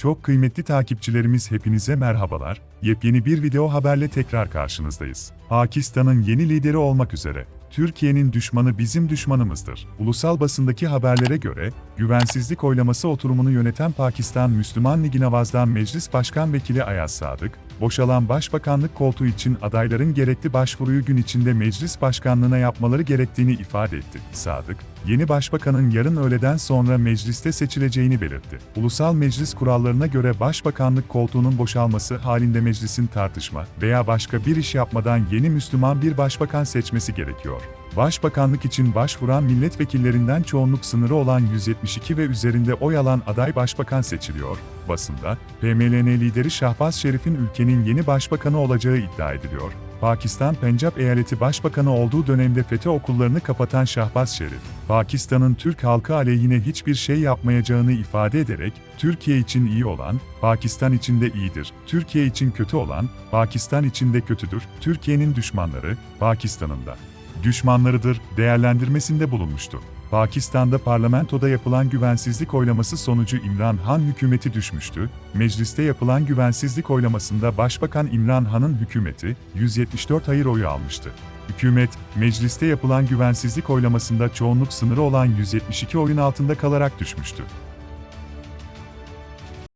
Çok kıymetli takipçilerimiz hepinize merhabalar. Yepyeni bir video haberle tekrar karşınızdayız. Pakistan'ın yeni lideri olmak üzere. Türkiye'nin düşmanı bizim düşmanımızdır. Ulusal basındaki haberlere göre, güvensizlik oylaması oturumunu yöneten Pakistan Müslüman Ligi Navaz'dan Meclis Başkan Vekili Ayaz Sadık, boşalan başbakanlık koltuğu için adayların gerekli başvuruyu gün içinde meclis başkanlığına yapmaları gerektiğini ifade etti. Sadık, yeni başbakanın yarın öğleden sonra mecliste seçileceğini belirtti. Ulusal meclis kurallarına göre başbakanlık koltuğunun boşalması halinde meclisin tartışma veya başka bir iş yapmadan yeni Müslüman bir başbakan seçmesi gerekiyor. Başbakanlık için başvuran milletvekillerinden çoğunluk sınırı olan 172 ve üzerinde oy alan aday başbakan seçiliyor. Basında, PMLN lideri Şahbaz Şerif'in ülkenin yeni başbakanı olacağı iddia ediliyor. Pakistan Pencap eyaleti başbakanı olduğu dönemde FETÖ okullarını kapatan Şahbaz Şerif, Pakistan'ın Türk halkı aleyhine hiçbir şey yapmayacağını ifade ederek, Türkiye için iyi olan, Pakistan için de iyidir, Türkiye için kötü olan, Pakistan için de kötüdür, Türkiye'nin düşmanları, Pakistan'ın da düşmanlarıdır değerlendirmesinde bulunmuştu. Pakistan'da parlamentoda yapılan güvensizlik oylaması sonucu İmran Han hükümeti düşmüştü. Mecliste yapılan güvensizlik oylamasında Başbakan İmran Han'ın hükümeti 174 hayır oyu almıştı. Hükümet, mecliste yapılan güvensizlik oylamasında çoğunluk sınırı olan 172 oyun altında kalarak düşmüştü.